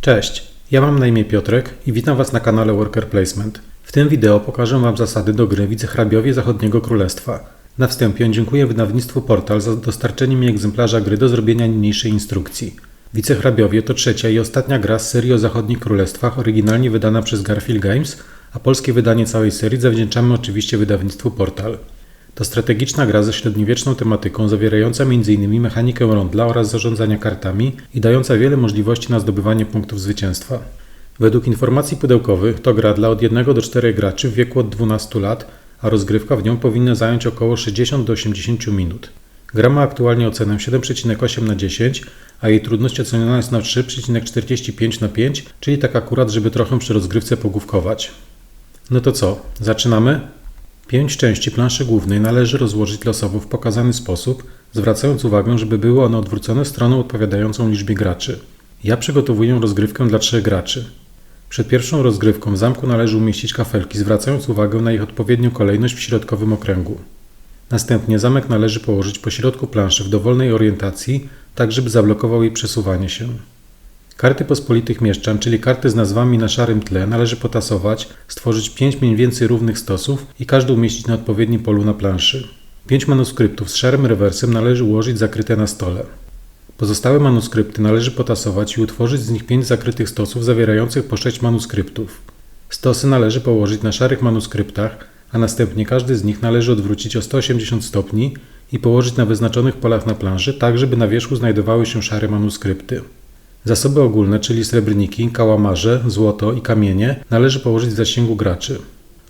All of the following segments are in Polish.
Cześć, ja mam na imię Piotrek i witam Was na kanale Worker Placement. W tym wideo pokażę Wam zasady do gry Wicehrabiowie Zachodniego Królestwa. Na wstępie dziękuję wydawnictwu Portal za dostarczenie mi egzemplarza gry do zrobienia niniejszej instrukcji. Wicehrabiowie to trzecia i ostatnia gra z serii o zachodnich królestwach, oryginalnie wydana przez Garfield Games, a polskie wydanie całej serii zawdzięczamy oczywiście wydawnictwu Portal. To strategiczna gra ze średniowieczną tematyką, zawierająca m.in. mechanikę rondla oraz zarządzania kartami i dająca wiele możliwości na zdobywanie punktów zwycięstwa. Według informacji pudełkowych to gra dla od 1 do 4 graczy w wieku od 12 lat, a rozgrywka w nią powinna zająć około 60 do 80 minut. Gra ma aktualnie ocenę 7,8 na 10, a jej trudność oceniona jest na 3,45 na 5, czyli tak akurat, żeby trochę przy rozgrywce pogłówkować. No to co, zaczynamy? Pięć części planszy głównej należy rozłożyć losowo w pokazany sposób, zwracając uwagę, żeby były one odwrócone stroną odpowiadającą liczbie graczy. Ja przygotowuję rozgrywkę dla trzech graczy. Przed pierwszą rozgrywką w zamku należy umieścić kafelki, zwracając uwagę na ich odpowiednią kolejność w środkowym okręgu. Następnie zamek należy położyć po środku planszy w dowolnej orientacji, tak żeby zablokował jej przesuwanie się. Karty pospolitych mieszczan, czyli karty z nazwami na szarym tle, należy potasować, stworzyć pięć mniej więcej równych stosów i każdy umieścić na odpowiednim polu na planszy. Pięć manuskryptów z szarym rewersem należy ułożyć zakryte na stole. Pozostałe manuskrypty należy potasować i utworzyć z nich pięć zakrytych stosów zawierających po sześć manuskryptów. Stosy należy położyć na szarych manuskryptach, a następnie każdy z nich należy odwrócić o 180 stopni i położyć na wyznaczonych polach na planszy, tak żeby na wierzchu znajdowały się szare manuskrypty. Zasoby ogólne, czyli srebrniki, kałamarze, złoto i kamienie, należy położyć w zasięgu graczy.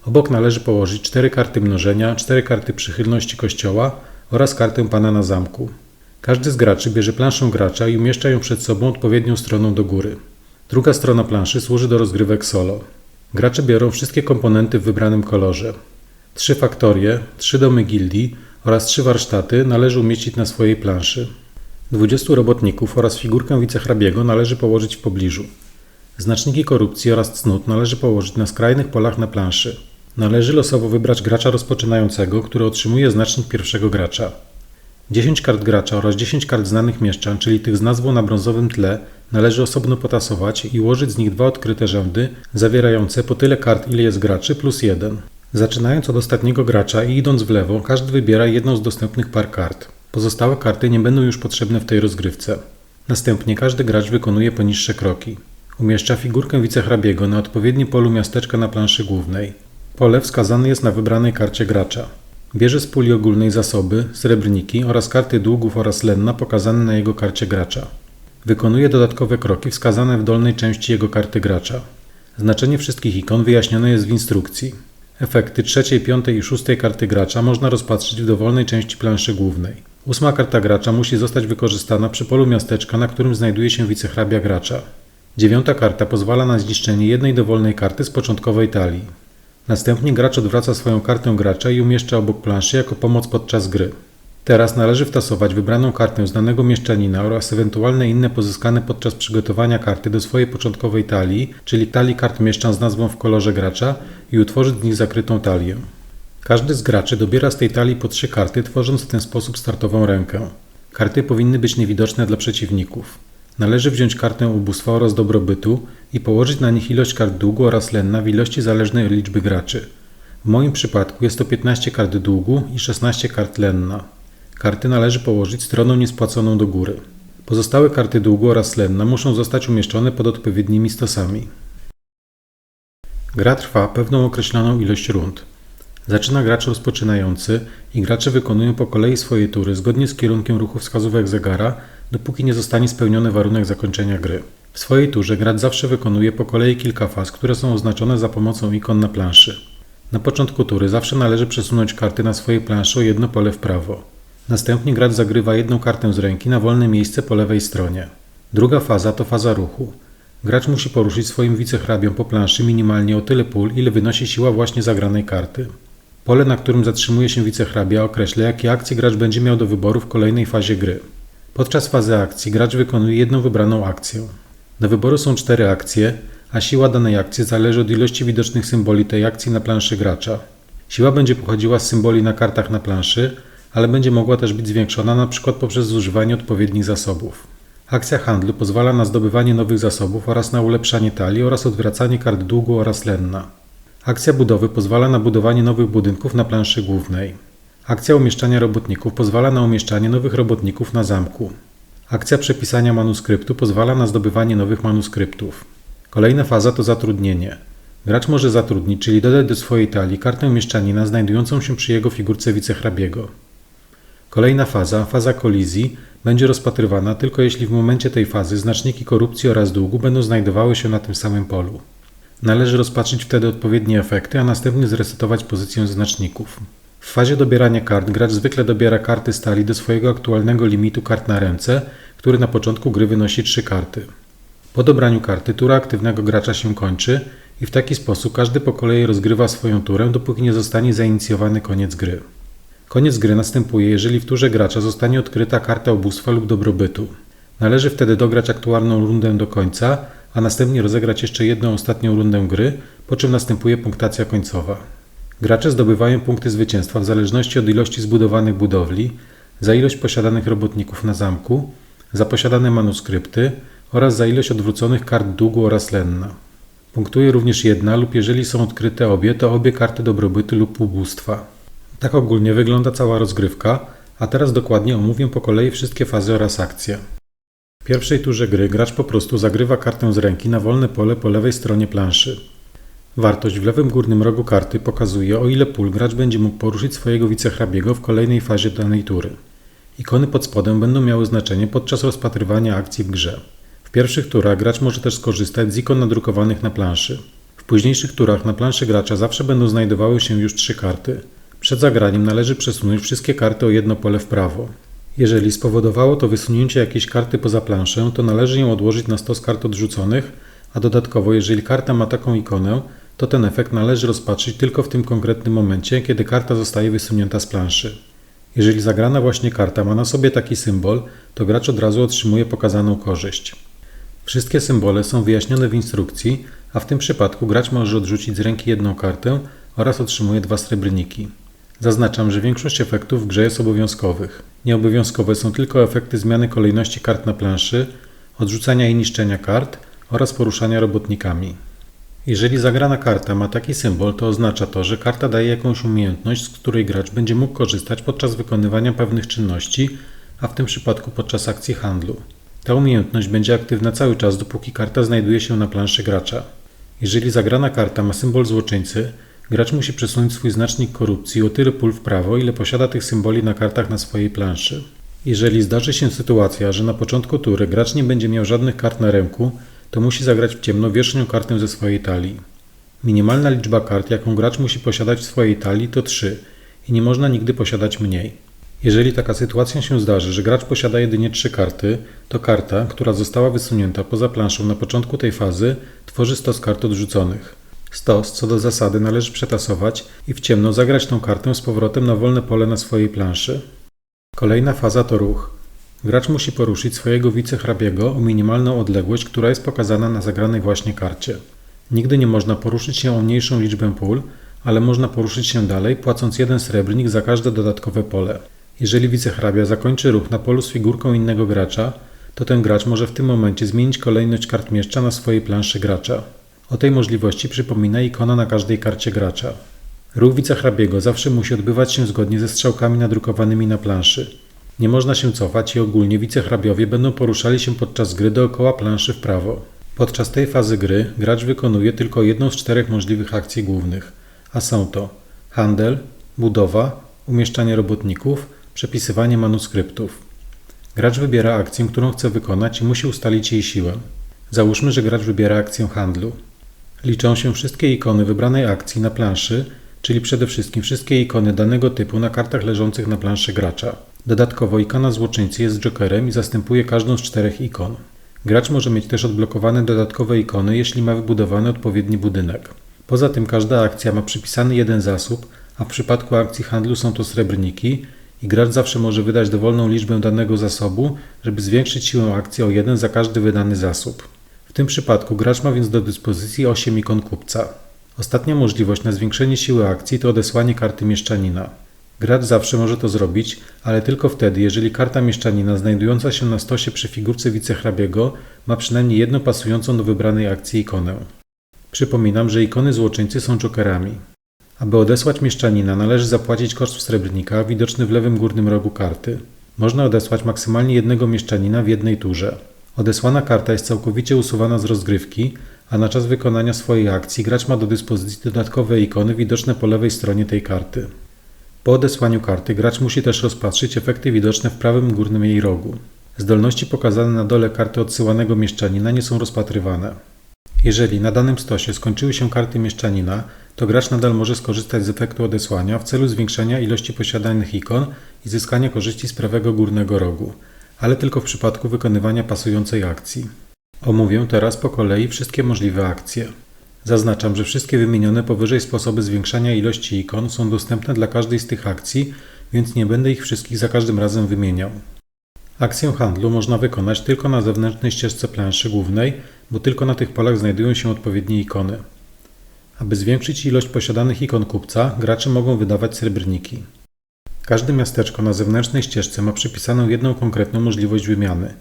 Obok należy położyć cztery karty mnożenia, cztery karty przychylności kościoła oraz kartę pana na zamku. Każdy z graczy bierze planszę gracza i umieszcza ją przed sobą odpowiednią stroną do góry. Druga strona planszy służy do rozgrywek solo. Gracze biorą wszystkie komponenty w wybranym kolorze. Trzy faktorie, trzy domy gildii oraz trzy warsztaty należy umieścić na swojej planszy. 20 robotników oraz figurkę wicehrabiego należy położyć w pobliżu. Znaczniki korupcji oraz cnót należy położyć na skrajnych polach na planszy. Należy losowo wybrać gracza rozpoczynającego, który otrzymuje znacznik pierwszego gracza. 10 kart gracza oraz 10 kart znanych mieszczan, czyli tych z nazwą na brązowym tle, należy osobno potasować i ułożyć z nich dwa odkryte rzędy, zawierające po tyle kart, ile jest graczy, plus jeden. Zaczynając od ostatniego gracza i idąc w lewo, każdy wybiera jedną z dostępnych par kart. Pozostałe karty nie będą już potrzebne w tej rozgrywce. Następnie każdy gracz wykonuje poniższe kroki. Umieszcza figurkę wicehrabiego na odpowiednim polu miasteczka na planszy głównej. Pole wskazane jest na wybranej karcie gracza. Bierze z puli ogólnej zasoby, srebrniki oraz karty długów oraz lenna pokazane na jego karcie gracza. Wykonuje dodatkowe kroki wskazane w dolnej części jego karty gracza. Znaczenie wszystkich ikon wyjaśnione jest w instrukcji. Efekty trzeciej, piątej i szóstej karty gracza można rozpatrzyć w dowolnej części planszy głównej. Ósma karta gracza musi zostać wykorzystana przy polu miasteczka, na którym znajduje się wicehrabia gracza. Dziewiąta karta pozwala na zniszczenie jednej dowolnej karty z początkowej talii. Następnie gracz odwraca swoją kartę gracza i umieszcza obok planszy jako pomoc podczas gry. Teraz należy wtasować wybraną kartę znanego mieszczanina oraz ewentualne inne pozyskane podczas przygotowania karty do swojej początkowej talii, czyli talii kart mieszczan z nazwą w kolorze gracza i utworzyć z nich zakrytą talię. Każdy z graczy dobiera z tej talii po trzy karty, tworząc w ten sposób startową rękę. Karty powinny być niewidoczne dla przeciwników. Należy wziąć kartę ubóstwa oraz dobrobytu i położyć na nich ilość kart długu oraz lenna w ilości zależnej od liczby graczy. W moim przypadku jest to 15 kart długu i 16 kart lenna. Karty należy położyć stroną niespłaconą do góry. Pozostałe karty długu oraz lenna muszą zostać umieszczone pod odpowiednimi stosami. Gra trwa pewną określoną ilość rund. Zaczyna gracz rozpoczynający i gracze wykonują po kolei swoje tury zgodnie z kierunkiem ruchu wskazówek zegara, dopóki nie zostanie spełniony warunek zakończenia gry. W swojej turze gracz zawsze wykonuje po kolei kilka faz, które są oznaczone za pomocą ikon na planszy. Na początku tury zawsze należy przesunąć karty na swojej planszy o jedno pole w prawo. Następnie gracz zagrywa jedną kartę z ręki na wolne miejsce po lewej stronie. Druga faza to faza ruchu. Gracz musi poruszyć swoim wicehrabią po planszy minimalnie o tyle pól, ile wynosi siła właśnie zagranej karty. Pole, na którym zatrzymuje się wicehrabia, określa, jakie akcje gracz będzie miał do wyboru w kolejnej fazie gry. Podczas fazy akcji gracz wykonuje jedną wybraną akcję. Do wyboru są cztery akcje, a siła danej akcji zależy od ilości widocznych symboli tej akcji na planszy gracza. Siła będzie pochodziła z symboli na kartach na planszy, ale będzie mogła też być zwiększona np. poprzez zużywanie odpowiednich zasobów. Akcja handlu pozwala na zdobywanie nowych zasobów oraz na ulepszanie talii oraz odwracanie kart długu oraz lenna. Akcja budowy pozwala na budowanie nowych budynków na planszy głównej. Akcja umieszczania robotników pozwala na umieszczanie nowych robotników na zamku. Akcja przepisania manuskryptu pozwala na zdobywanie nowych manuskryptów. Kolejna faza to zatrudnienie. Gracz może zatrudnić, czyli dodać do swojej talii kartę mieszczanina znajdującą się przy jego figurce wicehrabiego. Kolejna faza, faza kolizji, będzie rozpatrywana tylko jeśli w momencie tej fazy znaczniki korupcji oraz długu będą znajdowały się na tym samym polu. Należy rozpatrzyć wtedy odpowiednie efekty, a następnie zresetować pozycję znaczników. W fazie dobierania kart gracz zwykle dobiera karty stali do swojego aktualnego limitu kart na ręce, który na początku gry wynosi 3 karty. Po dobraniu karty tura aktywnego gracza się kończy i w taki sposób każdy po kolei rozgrywa swoją turę, dopóki nie zostanie zainicjowany koniec gry. Koniec gry następuje, jeżeli w turze gracza zostanie odkryta karta ubóstwa lub dobrobytu. Należy wtedy dograć aktualną rundę do końca, a następnie rozegrać jeszcze jedną ostatnią rundę gry, po czym następuje punktacja końcowa. Gracze zdobywają punkty zwycięstwa w zależności od ilości zbudowanych budowli, za ilość posiadanych robotników na zamku, za posiadane manuskrypty oraz za ilość odwróconych kart długu oraz lenna. Punktuje również jedna lub jeżeli są odkryte obie, to obie karty dobrobytu lub ubóstwa. Tak ogólnie wygląda cała rozgrywka, a teraz dokładnie omówię po kolei wszystkie fazy oraz akcje. W pierwszej turze gry gracz po prostu zagrywa kartę z ręki na wolne pole po lewej stronie planszy. Wartość w lewym górnym rogu karty pokazuje, o ile pól gracz będzie mógł poruszyć swojego wicehrabiego w kolejnej fazie danej tury. Ikony pod spodem będą miały znaczenie podczas rozpatrywania akcji w grze. W pierwszych turach gracz może też skorzystać z ikon nadrukowanych na planszy. W późniejszych turach na planszy gracza zawsze będą znajdowały się już trzy karty. Przed zagraniem należy przesunąć wszystkie karty o jedno pole w prawo. Jeżeli spowodowało to wysunięcie jakiejś karty poza planszę, to należy ją odłożyć na stos kart odrzuconych, a dodatkowo jeżeli karta ma taką ikonę, to ten efekt należy rozpatrzyć tylko w tym konkretnym momencie, kiedy karta zostaje wysunięta z planszy. Jeżeli zagrana właśnie karta ma na sobie taki symbol, to gracz od razu otrzymuje pokazaną korzyść. Wszystkie symbole są wyjaśnione w instrukcji, a w tym przypadku gracz może odrzucić z ręki jedną kartę oraz otrzymuje dwa srebrniki. Zaznaczam, że większość efektów w grze jest obowiązkowych. Nieobowiązkowe są tylko efekty zmiany kolejności kart na planszy, odrzucania i niszczenia kart oraz poruszania robotnikami. Jeżeli zagrana karta ma taki symbol, to oznacza to, że karta daje jakąś umiejętność, z której gracz będzie mógł korzystać podczas wykonywania pewnych czynności, a w tym przypadku podczas akcji handlu. Ta umiejętność będzie aktywna cały czas, dopóki karta znajduje się na planszy gracza. Jeżeli zagrana karta ma symbol złoczyńcy, gracz musi przesunąć swój znacznik korupcji o tyle pól w prawo, ile posiada tych symboli na kartach na swojej planszy. Jeżeli zdarzy się sytuacja, że na początku tury gracz nie będzie miał żadnych kart na ręku, to musi zagrać w ciemno wierzchnią kartę ze swojej talii. Minimalna liczba kart, jaką gracz musi posiadać w swojej talii to 3 i nie można nigdy posiadać mniej. Jeżeli taka sytuacja się zdarzy, że gracz posiada jedynie 3 karty, to karta, która została wysunięta poza planszą na początku tej fazy, tworzy stos kart odrzuconych. Stos, co do zasady, należy przetasować i w ciemno zagrać tą kartę z powrotem na wolne pole na swojej planszy. Kolejna faza to ruch. Gracz musi poruszyć swojego wicehrabiego o minimalną odległość, która jest pokazana na zagranej właśnie karcie. Nigdy nie można poruszyć się o mniejszą liczbę pól, ale można poruszyć się dalej, płacąc jeden srebrnik za każde dodatkowe pole. Jeżeli wicehrabia zakończy ruch na polu z figurką innego gracza, to ten gracz może w tym momencie zmienić kolejność kart mieszcza na swojej planszy gracza. O tej możliwości przypomina ikona na każdej karcie gracza. Ruch wicehrabiego zawsze musi odbywać się zgodnie ze strzałkami nadrukowanymi na planszy. Nie można się cofać i ogólnie wicehrabiowie będą poruszali się podczas gry dookoła planszy w prawo. Podczas tej fazy gry gracz wykonuje tylko jedną z czterech możliwych akcji głównych, a są to handel, budowa, umieszczanie robotników, przepisywanie manuskryptów. Gracz wybiera akcję, którą chce wykonać i musi ustalić jej siłę. Załóżmy, że gracz wybiera akcję handlu. Liczą się wszystkie ikony wybranej akcji na planszy, czyli przede wszystkim wszystkie ikony danego typu na kartach leżących na planszy gracza. Dodatkowo ikona złoczyńcy jest jokerem i zastępuje każdą z czterech ikon. Gracz może mieć też odblokowane dodatkowe ikony, jeśli ma wybudowany odpowiedni budynek. Poza tym każda akcja ma przypisany jeden zasób, a w przypadku akcji handlu są to srebrniki i gracz zawsze może wydać dowolną liczbę danego zasobu, żeby zwiększyć siłę akcji o jeden za każdy wydany zasób. W tym przypadku gracz ma więc do dyspozycji 8 ikon kupca. Ostatnia możliwość na zwiększenie siły akcji to odesłanie karty mieszczanina. Gracz zawsze może to zrobić, ale tylko wtedy, jeżeli karta mieszczanina znajdująca się na stosie przy figurce wicehrabiego ma przynajmniej jedną pasującą do wybranej akcji ikonę. Przypominam, że ikony złoczyńcy są jokerami. Aby odesłać mieszczanina należy zapłacić koszt srebrnika widoczny w lewym górnym rogu karty. Można odesłać maksymalnie jednego mieszczanina w jednej turze. Odesłana karta jest całkowicie usuwana z rozgrywki, a na czas wykonania swojej akcji gracz ma do dyspozycji dodatkowe ikony widoczne po lewej stronie tej karty. Po odesłaniu karty gracz musi też rozpatrzyć efekty widoczne w prawym górnym jej rogu. Zdolności pokazane na dole karty odsyłanego mieszczanina nie są rozpatrywane. Jeżeli na danym stosie skończyły się karty mieszczanina, to gracz nadal może skorzystać z efektu odesłania w celu zwiększenia ilości posiadanych ikon i zyskania korzyści z prawego górnego rogu, ale tylko w przypadku wykonywania pasującej akcji. Omówię teraz po kolei wszystkie możliwe akcje. Zaznaczam, że wszystkie wymienione powyżej sposoby zwiększania ilości ikon są dostępne dla każdej z tych akcji, więc nie będę ich wszystkich za każdym razem wymieniał. Akcję handlu można wykonać tylko na zewnętrznej ścieżce planszy głównej, bo tylko na tych polach znajdują się odpowiednie ikony. Aby zwiększyć ilość posiadanych ikon kupca, gracze mogą wydawać srebrniki. Każde miasteczko na zewnętrznej ścieżce ma przypisaną jedną konkretną możliwość wymiany.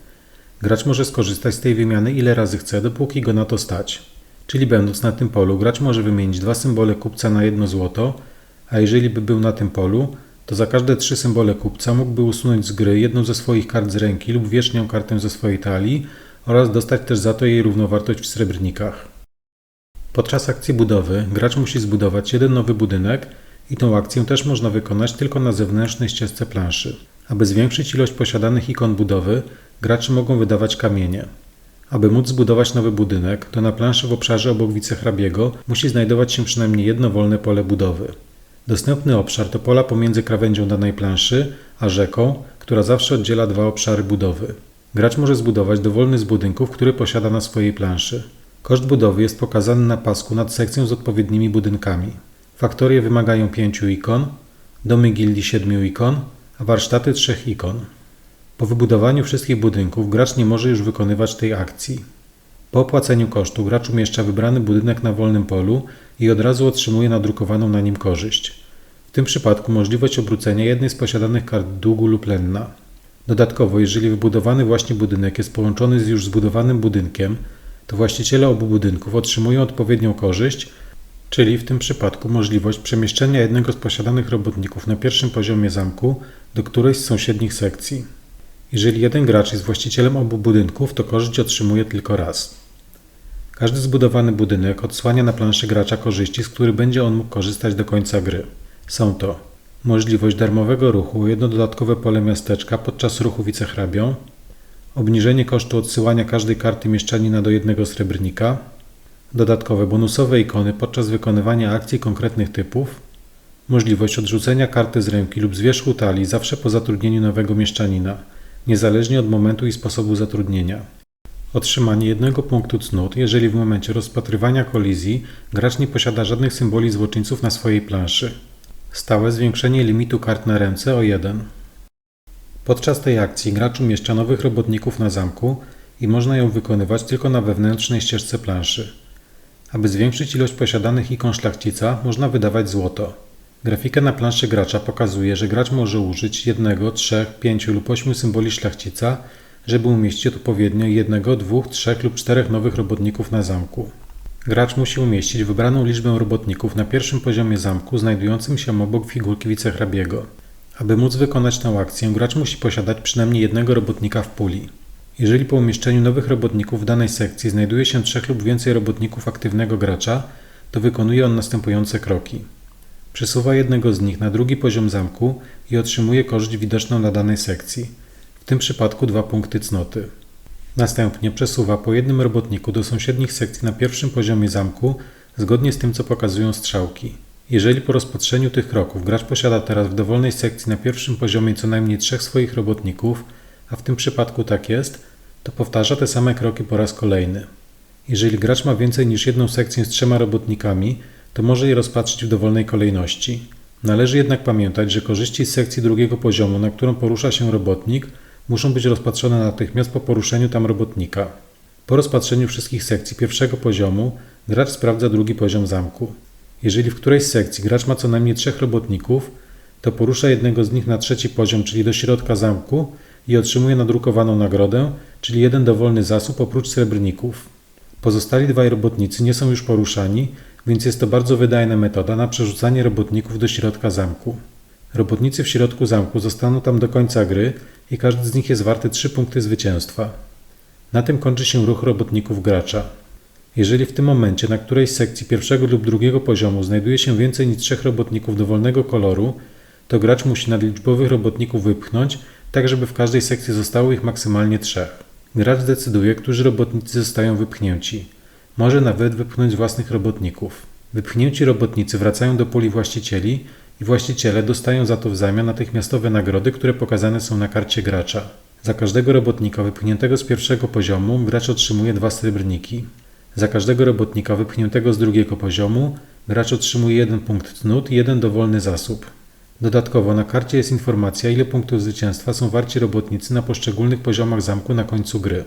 Gracz może skorzystać z tej wymiany ile razy chce, dopóki go na to stać. Czyli będąc na tym polu, gracz może wymienić dwa symbole kupca na jedno złoto, a jeżeli by był na tym polu, to za każde trzy symbole kupca mógłby usunąć z gry jedną ze swoich kart z ręki lub wierzchnią kartę ze swojej talii oraz dostać też za to jej równowartość w srebrnikach. Podczas akcji budowy gracz musi zbudować jeden nowy budynek i tą akcję też można wykonać tylko na zewnętrznej ścieżce planszy. Aby zwiększyć ilość posiadanych ikon budowy, gracze mogą wydawać kamienie. Aby móc zbudować nowy budynek, to na planszy w obszarze obok wicehrabiego musi znajdować się przynajmniej jedno wolne pole budowy. Dostępny obszar to pola pomiędzy krawędzią danej planszy a rzeką, która zawsze oddziela dwa obszary budowy. Gracz może zbudować dowolny z budynków, który posiada na swojej planszy. Koszt budowy jest pokazany na pasku nad sekcją z odpowiednimi budynkami. Faktorie wymagają 5 ikon, domy gildii 7 ikon, a warsztaty 3 ikon. Po wybudowaniu wszystkich budynków gracz nie może już wykonywać tej akcji. Po opłaceniu kosztu gracz umieszcza wybrany budynek na wolnym polu i od razu otrzymuje nadrukowaną na nim korzyść. W tym przypadku możliwość obrócenia jednej z posiadanych kart długu lub lenna. Dodatkowo, jeżeli wybudowany właśnie budynek jest połączony z już zbudowanym budynkiem, to właściciele obu budynków otrzymują odpowiednią korzyść, czyli w tym przypadku możliwość przemieszczenia jednego z posiadanych robotników na pierwszym poziomie zamku do którejś z sąsiednich sekcji. Jeżeli jeden gracz jest właścicielem obu budynków, to korzyść otrzymuje tylko raz. Każdy zbudowany budynek odsłania na planszy gracza korzyści, z których będzie on mógł korzystać do końca gry. Są to możliwość darmowego ruchu, jedno dodatkowe pole miasteczka podczas ruchu wicehrabią, obniżenie kosztu odsyłania każdej karty mieszczanina do jednego srebrnika, dodatkowe bonusowe ikony podczas wykonywania akcji konkretnych typów, możliwość odrzucenia karty z ręki lub z wierzchu talii zawsze po zatrudnieniu nowego mieszczanina, niezależnie od momentu i sposobu zatrudnienia. Otrzymanie jednego punktu cnót, jeżeli w momencie rozpatrywania kolizji gracz nie posiada żadnych symboli złoczyńców na swojej planszy. Stałe zwiększenie limitu kart na ręce o 1. Podczas tej akcji gracz umieszcza nowych robotników na zamku i można ją wykonywać tylko na wewnętrznej ścieżce planszy. Aby zwiększyć ilość posiadanych ikon szlachcica, można wydawać złoto. Grafika na planszy gracza pokazuje, że gracz może użyć jednego, trzech, pięciu lub ośmiu symboli szlachcica, żeby umieścić odpowiednio jednego, dwóch, trzech lub czterech nowych robotników na zamku. Gracz musi umieścić wybraną liczbę robotników na pierwszym poziomie zamku znajdującym się obok figurki wicehrabiego. Aby móc wykonać tę akcję, gracz musi posiadać przynajmniej jednego robotnika w puli. Jeżeli po umieszczeniu nowych robotników w danej sekcji znajduje się trzech lub więcej robotników aktywnego gracza, to wykonuje on następujące kroki. Przesuwa jednego z nich na drugi poziom zamku i otrzymuje korzyść widoczną na danej sekcji, w tym przypadku dwa punkty cnoty. Następnie przesuwa po jednym robotniku do sąsiednich sekcji na pierwszym poziomie zamku, zgodnie z tym co pokazują strzałki. Jeżeli po rozpatrzeniu tych kroków gracz posiada teraz w dowolnej sekcji na pierwszym poziomie co najmniej trzech swoich robotników, a w tym przypadku tak jest, to powtarza te same kroki po raz kolejny. Jeżeli gracz ma więcej niż jedną sekcję z trzema robotnikami, to może je rozpatrzyć w dowolnej kolejności. Należy jednak pamiętać, że korzyści z sekcji drugiego poziomu, na którą porusza się robotnik, muszą być rozpatrzone natychmiast po poruszeniu tam robotnika. Po rozpatrzeniu wszystkich sekcji pierwszego poziomu, gracz sprawdza drugi poziom zamku. Jeżeli w którejś sekcji gracz ma co najmniej trzech robotników, to porusza jednego z nich na trzeci poziom, czyli do środka zamku i otrzymuje nadrukowaną nagrodę, czyli jeden dowolny zasób oprócz srebrników. Pozostali dwaj robotnicy nie są już poruszani, więc jest to bardzo wydajna metoda na przerzucanie robotników do środka zamku. Robotnicy w środku zamku zostaną tam do końca gry i każdy z nich jest warty 3 punkty zwycięstwa. Na tym kończy się ruch robotników gracza. Jeżeli w tym momencie na którejś sekcji pierwszego lub drugiego poziomu znajduje się więcej niż trzech robotników dowolnego koloru, to gracz musi nadliczbowych robotników wypchnąć, tak żeby w każdej sekcji zostało ich maksymalnie trzech. Gracz decyduje, którzy robotnicy zostają wypchnięci. Może nawet wypchnąć własnych robotników. Wypchnięci robotnicy wracają do puli właścicieli i właściciele dostają za to w zamian natychmiastowe nagrody, które pokazane są na karcie gracza. Za każdego robotnika wypchniętego z pierwszego poziomu gracz otrzymuje dwa srebrniki. Za każdego robotnika wypchniętego z drugiego poziomu gracz otrzymuje jeden punkt cnót i jeden dowolny zasób. Dodatkowo na karcie jest informacja, ile punktów zwycięstwa są warci robotnicy na poszczególnych poziomach zamku na końcu gry.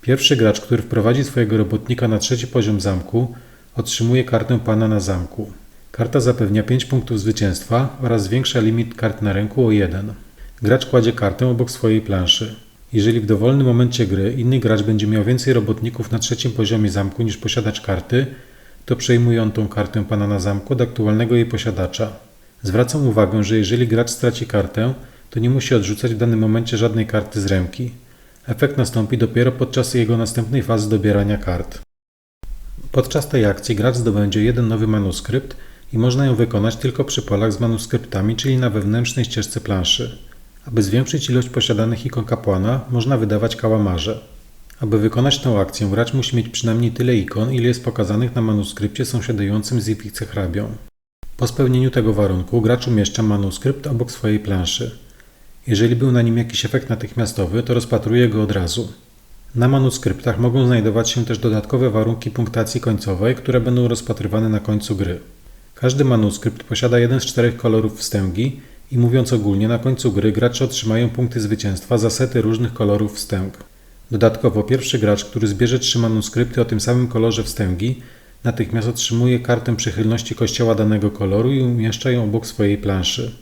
Pierwszy gracz, który wprowadzi swojego robotnika na trzeci poziom zamku, otrzymuje kartę pana na zamku. Karta zapewnia 5 punktów zwycięstwa oraz zwiększa limit kart na ręku o 1. Gracz kładzie kartę obok swojej planszy. Jeżeli w dowolnym momencie gry inny gracz będzie miał więcej robotników na trzecim poziomie zamku niż posiadacz karty, to przejmuje on tą kartę pana na zamku od aktualnego jej posiadacza. Zwracam uwagę, że jeżeli gracz straci kartę, to nie musi odrzucać w danym momencie żadnej karty z ręki. Efekt nastąpi dopiero podczas jego następnej fazy dobierania kart. Podczas tej akcji gracz zdobędzie jeden nowy manuskrypt i można ją wykonać tylko przy polach z manuskryptami, czyli na wewnętrznej ścieżce planszy. Aby zwiększyć ilość posiadanych ikon kapłana, można wydawać kałamarze. Aby wykonać tę akcję, gracz musi mieć przynajmniej tyle ikon, ile jest pokazanych na manuskrypcie sąsiadującym z ich wicehrabią. Po spełnieniu tego warunku gracz umieszcza manuskrypt obok swojej planszy. Jeżeli był na nim jakiś efekt natychmiastowy, to rozpatruje go od razu. Na manuskryptach mogą znajdować się też dodatkowe warunki punktacji końcowej, które będą rozpatrywane na końcu gry. Każdy manuskrypt posiada jeden z czterech kolorów wstęgi i mówiąc ogólnie, na końcu gry gracze otrzymają punkty zwycięstwa za sety różnych kolorów wstęg. Dodatkowo pierwszy gracz, który zbierze trzy manuskrypty o tym samym kolorze wstęgi, natychmiast otrzymuje kartę przychylności kościoła danego koloru i umieszcza ją obok swojej planszy.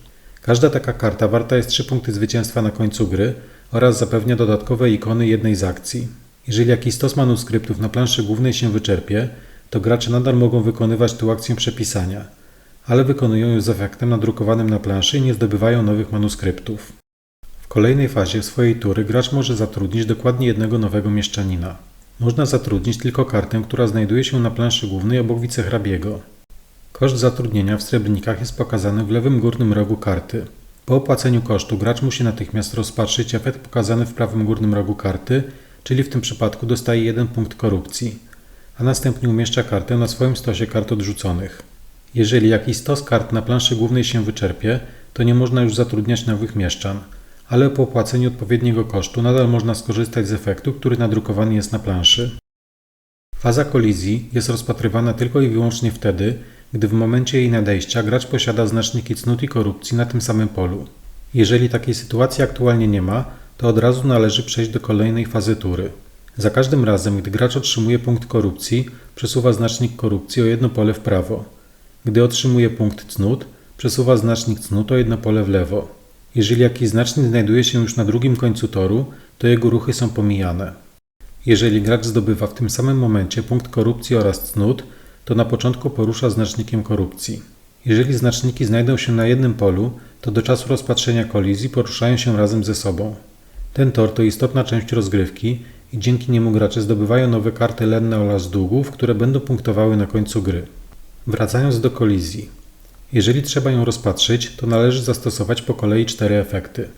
Każda taka karta warta jest 3 punkty zwycięstwa na końcu gry oraz zapewnia dodatkowe ikony jednej z akcji. Jeżeli jakiś stos manuskryptów na planszy głównej się wyczerpie, to gracze nadal mogą wykonywać tę akcję przepisania, ale wykonują ją z efektem nadrukowanym na planszy i nie zdobywają nowych manuskryptów. W kolejnej fazie swojej tury gracz może zatrudnić dokładnie jednego nowego mieszczanina. Można zatrudnić tylko kartę, która znajduje się na planszy głównej obok wicehrabiego. Koszt zatrudnienia w srebrnikach jest pokazany w lewym górnym rogu karty. Po opłaceniu kosztu gracz musi natychmiast rozpatrzyć efekt pokazany w prawym górnym rogu karty, czyli w tym przypadku dostaje jeden punkt korupcji, a następnie umieszcza kartę na swoim stosie kart odrzuconych. Jeżeli jakiś stos kart na planszy głównej się wyczerpie, to nie można już zatrudniać nowych mieszczan – ale po opłaceniu odpowiedniego kosztu nadal można skorzystać z efektu, który nadrukowany jest na planszy. Faza kolizji jest rozpatrywana tylko i wyłącznie wtedy, gdy w momencie jej nadejścia gracz posiada znaczniki cnót i korupcji na tym samym polu. Jeżeli takiej sytuacji aktualnie nie ma, to od razu należy przejść do kolejnej fazy tury. Za każdym razem, gdy gracz otrzymuje punkt korupcji, przesuwa znacznik korupcji o jedno pole w prawo. Gdy otrzymuje punkt cnót, przesuwa znacznik cnót o jedno pole w lewo. Jeżeli jakiś znacznik znajduje się już na drugim końcu toru, to jego ruchy są pomijane. Jeżeli gracz zdobywa w tym samym momencie punkt korupcji oraz cnót, to na początku porusza znacznikiem korupcji. Jeżeli znaczniki znajdą się na jednym polu, to do czasu rozpatrzenia kolizji poruszają się razem ze sobą. Ten tor to istotna część rozgrywki i dzięki niemu gracze zdobywają nowe karty lenne oraz długów, które będą punktowały na końcu gry. Wracając do kolizji. Jeżeli trzeba ją rozpatrzyć, to należy zastosować po kolei cztery efekty.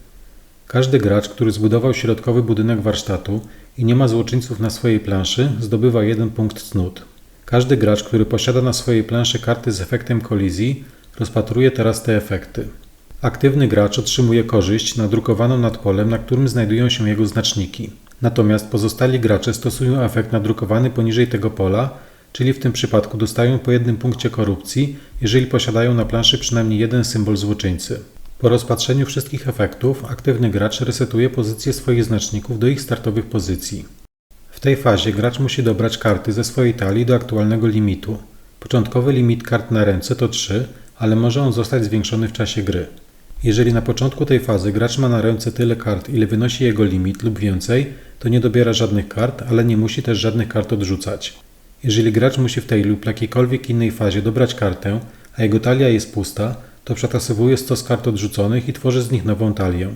Każdy gracz, który zbudował środkowy budynek warsztatu i nie ma złoczyńców na swojej planszy, zdobywa jeden punkt cnót. Każdy gracz, który posiada na swojej planszy karty z efektem kolizji, rozpatruje teraz te efekty. Aktywny gracz otrzymuje korzyść nadrukowaną nad polem, na którym znajdują się jego znaczniki. Natomiast pozostali gracze stosują efekt nadrukowany poniżej tego pola czyli w tym przypadku dostają po jednym punkcie korupcji, jeżeli posiadają na planszy przynajmniej jeden symbol złoczyńcy. Po rozpatrzeniu wszystkich efektów, aktywny gracz resetuje pozycję swoich znaczników do ich startowych pozycji. W tej fazie gracz musi dobrać karty ze swojej talii do aktualnego limitu. Początkowy limit kart na ręce to 3, ale może on zostać zwiększony w czasie gry. Jeżeli na początku tej fazy gracz ma na ręce tyle kart, ile wynosi jego limit lub więcej, to nie dobiera żadnych kart, ale nie musi też żadnych kart odrzucać. Jeżeli gracz musi w tej lub jakiejkolwiek innej fazie dobrać kartę, a jego talia jest pusta, to przetasowuje stos kart odrzuconych i tworzy z nich nową talię.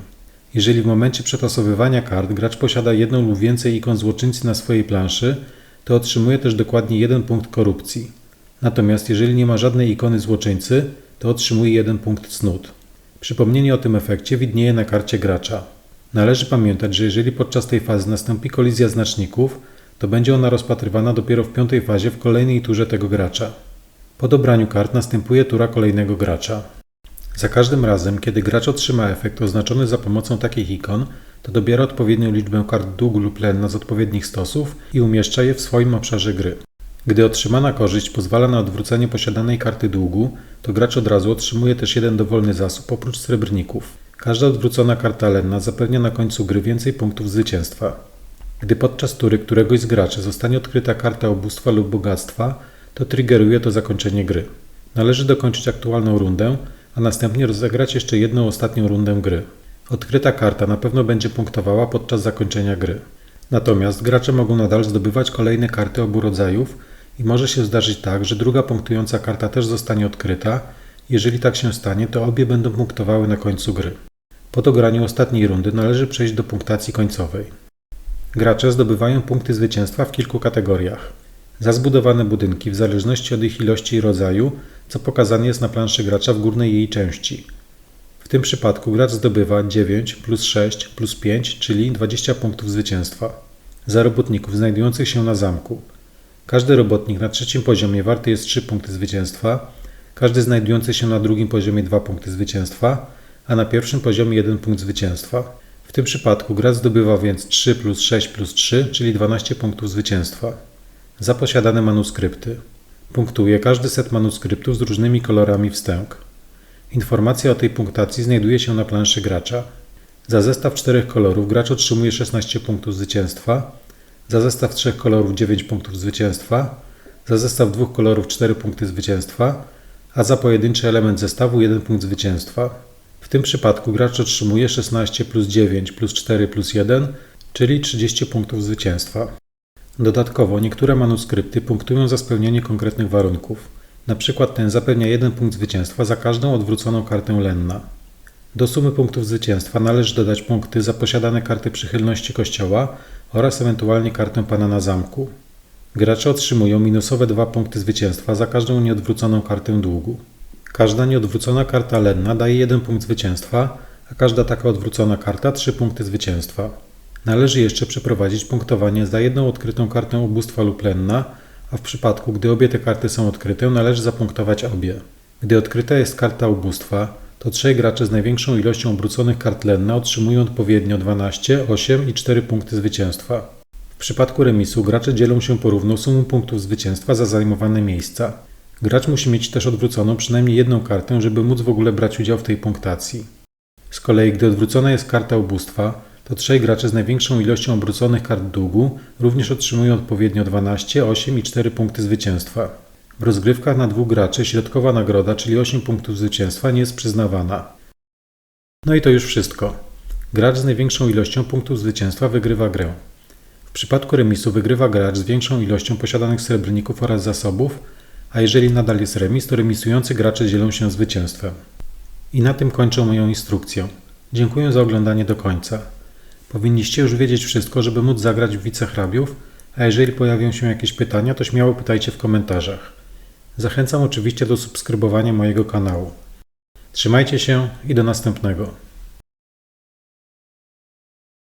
Jeżeli w momencie przetasowywania kart gracz posiada jedną lub więcej ikon złoczyńcy na swojej planszy, to otrzymuje też dokładnie jeden punkt korupcji. Natomiast jeżeli nie ma żadnej ikony złoczyńcy, to otrzymuje jeden punkt cnót. Przypomnienie o tym efekcie widnieje na karcie gracza. Należy pamiętać, że jeżeli podczas tej fazy nastąpi kolizja znaczników, to będzie ona rozpatrywana dopiero w piątej fazie w kolejnej turze tego gracza. Po dobraniu kart następuje tura kolejnego gracza. Za każdym razem, kiedy gracz otrzyma efekt oznaczony za pomocą takich ikon, to dobiera odpowiednią liczbę kart długu lub lenna z odpowiednich stosów i umieszcza je w swoim obszarze gry. Gdy otrzymana korzyść pozwala na odwrócenie posiadanej karty długu, to gracz od razu otrzymuje też jeden dowolny zasób oprócz srebrników. Każda odwrócona karta lenna zapewnia na końcu gry więcej punktów zwycięstwa. Gdy podczas tury któregoś z graczy zostanie odkryta karta ubóstwa lub bogactwa, to triggeruje to zakończenie gry. Należy dokończyć aktualną rundę, a następnie rozegrać jeszcze jedną ostatnią rundę gry. Odkryta karta na pewno będzie punktowała podczas zakończenia gry. Natomiast gracze mogą nadal zdobywać kolejne karty obu rodzajów i może się zdarzyć tak, że druga punktująca karta też zostanie odkryta. Jeżeli tak się stanie, to obie będą punktowały na końcu gry. Po dograniu ostatniej rundy należy przejść do punktacji końcowej. Gracze zdobywają punkty zwycięstwa w kilku kategoriach. Za zbudowane budynki w zależności od ich ilości i rodzaju, co pokazane jest na planszy gracza w górnej jej części. W tym przypadku gracz zdobywa 9 plus 6 plus 5, czyli 20 punktów zwycięstwa. Za robotników znajdujących się na zamku. Każdy robotnik na trzecim poziomie warty jest 3 punkty zwycięstwa, każdy znajdujący się na drugim poziomie 2 punkty zwycięstwa, a na pierwszym poziomie 1 punkt zwycięstwa. Tym przypadku gracz zdobywa więc 3 plus 6 plus 3, czyli 12 punktów zwycięstwa. Za posiadane manuskrypty. Punktuje każdy set manuskryptów z różnymi kolorami wstęg. Informacja o tej punktacji znajduje się na planszy gracza. Za zestaw czterech kolorów gracz otrzymuje 16 punktów zwycięstwa, za zestaw trzech kolorów 9 punktów zwycięstwa, za zestaw dwóch kolorów 4 punkty zwycięstwa, a za pojedynczy element zestawu 1 punkt zwycięstwa. W tym przypadku gracz otrzymuje 16 plus 9 plus 4 plus 1, czyli 30 punktów zwycięstwa. Dodatkowo niektóre manuskrypty punktują za spełnienie konkretnych warunków. Na przykład ten zapewnia jeden punkt zwycięstwa za każdą odwróconą kartę lenna. Do sumy punktów zwycięstwa należy dodać punkty za posiadane karty przychylności kościoła oraz ewentualnie kartę pana na zamku. Gracze otrzymują minusowe dwa punkty zwycięstwa za każdą nieodwróconą kartę długu. Każda nieodwrócona karta lenna daje jeden punkt zwycięstwa, a każda taka odwrócona karta trzy punkty zwycięstwa. Należy jeszcze przeprowadzić punktowanie za jedną odkrytą kartę ubóstwa lub lenna, a w przypadku, gdy obie te karty są odkryte, należy zapunktować obie. Gdy odkryta jest karta ubóstwa, to trzej gracze z największą ilością obróconych kart lenna otrzymują odpowiednio 12, 8 i 4 punkty zwycięstwa. W przypadku remisu gracze dzielą się porówno sumą punktów zwycięstwa za zajmowane miejsca. Gracz musi mieć też odwróconą przynajmniej jedną kartę, żeby móc w ogóle brać udział w tej punktacji. Z kolei, gdy odwrócona jest karta ubóstwa, to trzej gracze z największą ilością obróconych kart długu również otrzymują odpowiednio 12, 8 i 4 punkty zwycięstwa. W rozgrywkach na dwóch graczy środkowa nagroda, czyli 8 punktów zwycięstwa, nie jest przyznawana. No i to już wszystko. Gracz z największą ilością punktów zwycięstwa wygrywa grę. W przypadku remisu wygrywa gracz z większą ilością posiadanych srebrników oraz zasobów, a jeżeli nadal jest remis, to remisujący gracze dzielą się zwycięstwem. I na tym kończę moją instrukcję. Dziękuję za oglądanie do końca. Powinniście już wiedzieć wszystko, żeby móc zagrać w wicehrabiów, a jeżeli pojawią się jakieś pytania, to śmiało pytajcie w komentarzach. Zachęcam oczywiście do subskrybowania mojego kanału. Trzymajcie się i do następnego.